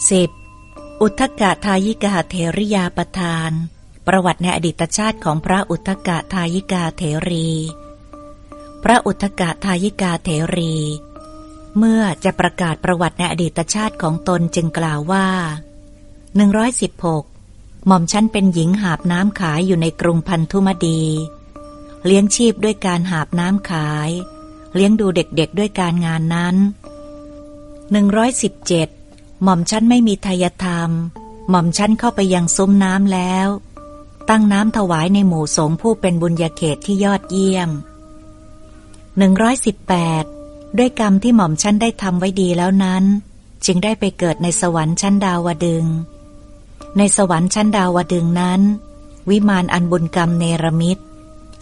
10. อุทกะทายิกาเถริยาประทาน ประวัติในอดีตชาติของพระอุทกะทายิกาเถรี พระอุทกะทายิกาเถรี เมื่อจะประกาศประวัติในอดีตชาติของตนจึงกล่าวว่า 116 หม่อมชั้นเป็นหญิงหาบน้ำขายอยู่ในกรุงพันธุมดี เลี้ยงชีพด้วยการหาบน้ำขาย เลี้ยงดูเด็กๆด้วยการงานนั้น 117 หม่อมชั้นไม่มีทายธรรม หม่อมชั้นเข้าไปยังซุ้มน้ำแล้ว ตั้งน้ำถวายในหมู่สงผู้เป็นบุญญาเขตที่ยอดเยี่ยม 118 ด้วยกรรมที่หม่อมชั้นได้ทำไว้ดีแล้วนั้น จึงได้ไปเกิดในสวรรค์ชั้นดาวดึง ในสวรรค์ชั้นดาวดึงนั้น วิมานอันบุญกรรมเนรมิต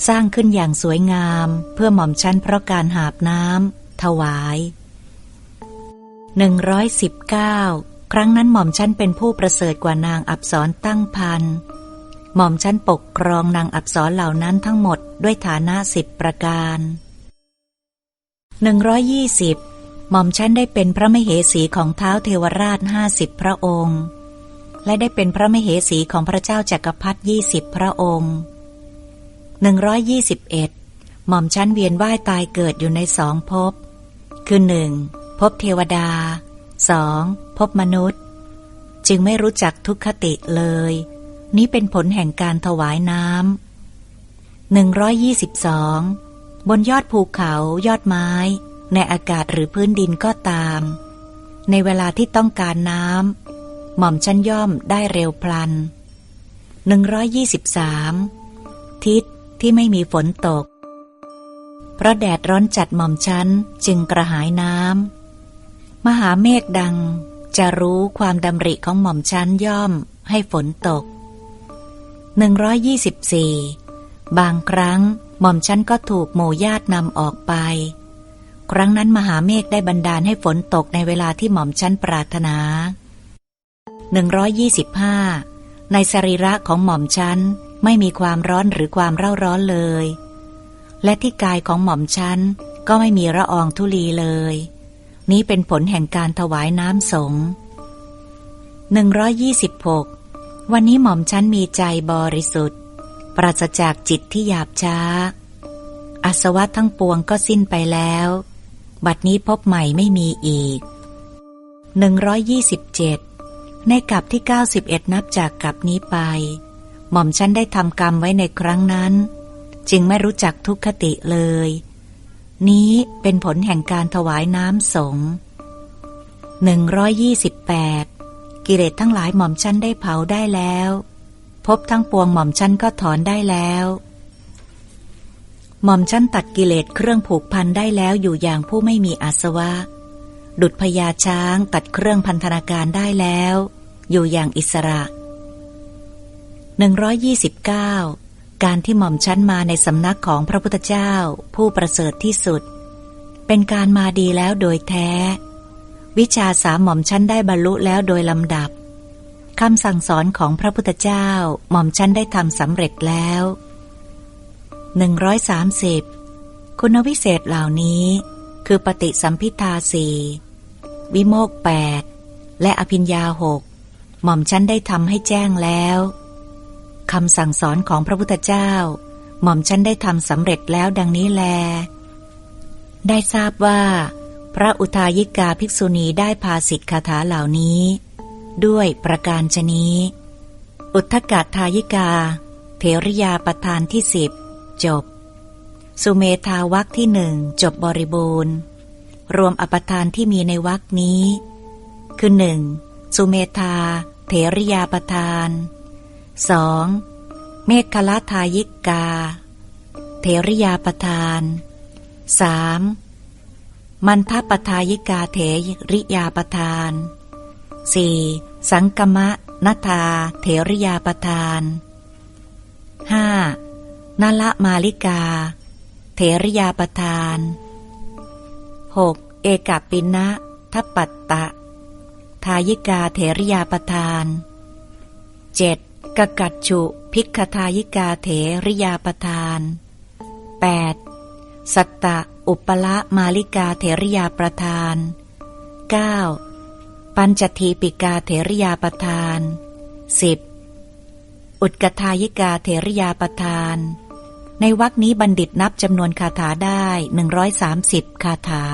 สร้างขึ้นอย่างสวยงาม เพื่อหม่อมชั้นเพราะการหาบน้ำถวาย 119 ครั้งนั้นหม่อมชั้นเป็นผู้ประเสริฐกว่านางอับสรตั้งพัน หม่อมชั้นปกครองนางอับสรเหล่านั้นทั้งหมดด้วยฐานะสิบประการ 120 หม่อมชั้นได้เป็นพระมเหสีของเท้าเทวราชห้าสิบพระองค์ และได้เป็นพระมเหสีของพระเจ้าจักรพรรดิยี่สิบพระองค์ 121 หม่อมชั้นเวียนว่ายตายเกิดอยู่ในสองภพ คือหนึ่ง ภพเทวดาสองภพมนุษย์ จึงไม่รู้จักทุกขติเลย นี้เป็นผลแห่งการถวายน้ำหนึ่งร้อยยี่สิบสองบนยอดภูเขายอดไม้ ในอากาศหรือพื้นดินก็ตาม ในเวลาที่ต้องการน้ำหม่อมชั้นย่อมได้เร็วพลันหนึ่งร้อยยี่สิบสามทิศที่ไม่มีฝนตก เพราะแดดร้อนจัดหม่อมชั้นจึงกระหายน้ำ มหาเมฆดังจะรู้ความดำริของหม่อมชั้นย่อมให้ฝนตก 124 บางครั้งหม่อมชั้นก็ถูกหมู่ญาตินำออกไป ครั้งนั้นมหาเมฆได้บันดาลให้ฝนตกในเวลาที่หม่อมชั้นปรารถนา 125 ในสรีระของหม่อมชั้นไม่มีความร้อนหรือความเร่าร้อนเลย และที่กายของหม่อมชั้นก็ไม่มีระอองธุลีเลย นี้เป็นผลแห่งการถวายน้ำสงฆ์126 วันนี้หม่อมชั้นมีใจบริสุทธิ์ ปราศจากจิตที่หยาบช้า อาสวะทั้งปวงก็สิ้นไปแล้ว บัดนี้พบใหม่ไม่มีอีก 127 ในกับที่ 91 นับจากกับนี้ไป หม่อมชั้นได้ทำกรรมไว้ในครั้งนั้น จึงไม่รู้จักทุกขติเลย นี้เป็นผลแห่งการถวายน้ำสงฆ์128กิเลสทั้งหลายหม่อมชั้นได้เผาได้แล้ว พบทั้งปวงหม่อมชั้นก็ถอนได้แล้ว หม่อมชั้นตัดกิเลสเครื่องผูกพันได้แล้วอยู่อย่างผู้ไม่มีอาสวะ ดุดพญาช้างตัดเครื่องพันธนาการได้แล้ว อยู่อย่างอิสระ129กา การที่หม่อมชั้นมาในสำนักของพระพุทธเจ้า ผู้ประเสริฐที่สุด เป็นการมาดีแล้วโดยแท้ วิชาสามหม่อมชั้นได้บรรลุแล้วโดยลำดับคำสั่งสอนของพระพุทธเจ้า หม่อมชั้นได้ทำสำเร็จแล้ว 130 คุณวิเศษเหล่านี้คือปฏิสัมพิทาสีวิโมกแปดและอภิญญาหกหม่อมชั้นได้ทำให้แจ้งแล้ว คำสั่งสอนของพระพุทธเจ้า หม่อมชั้นได้ทำสำเร็จแล้วดังนี้แล ได้ทราบว่า พระอุทายิกาภิกษุณีได้พาสิทธิคาถาเหล่านี้ ด้วยประการชนี้ อุทธกาทายิกา เถริยาประธานที่สิบจบ สุเมธาวักที่หนึ่งจบบริบูรณ์ รวมอปทานที่มีในวักนี้ คือหนึ่งสุเมธาเถริยาประธาน สองเมฆคลทายิกา เถริยาประธานสามมันทปทายิกาเถริยาประธานสี่สังกมะนัทาเถริยาประธานห้านาละมาลิกา เถริยาประธานหกเอกปินะทัปปัตตะ ทายิกาเถริยาประธานเจ็ด กกัดฉุพิกทายิกาเถริยาประทาน 8. สัตตะอุปละมาลิกาเถริยาประทาน 9. ปปัญจทีปิกาเถริยาประทานสิบอุดกทายิกาเถริยาประทาน ในวรรคนี้บัณฑิตนับจำนวนคาถาได้ 130 คาถา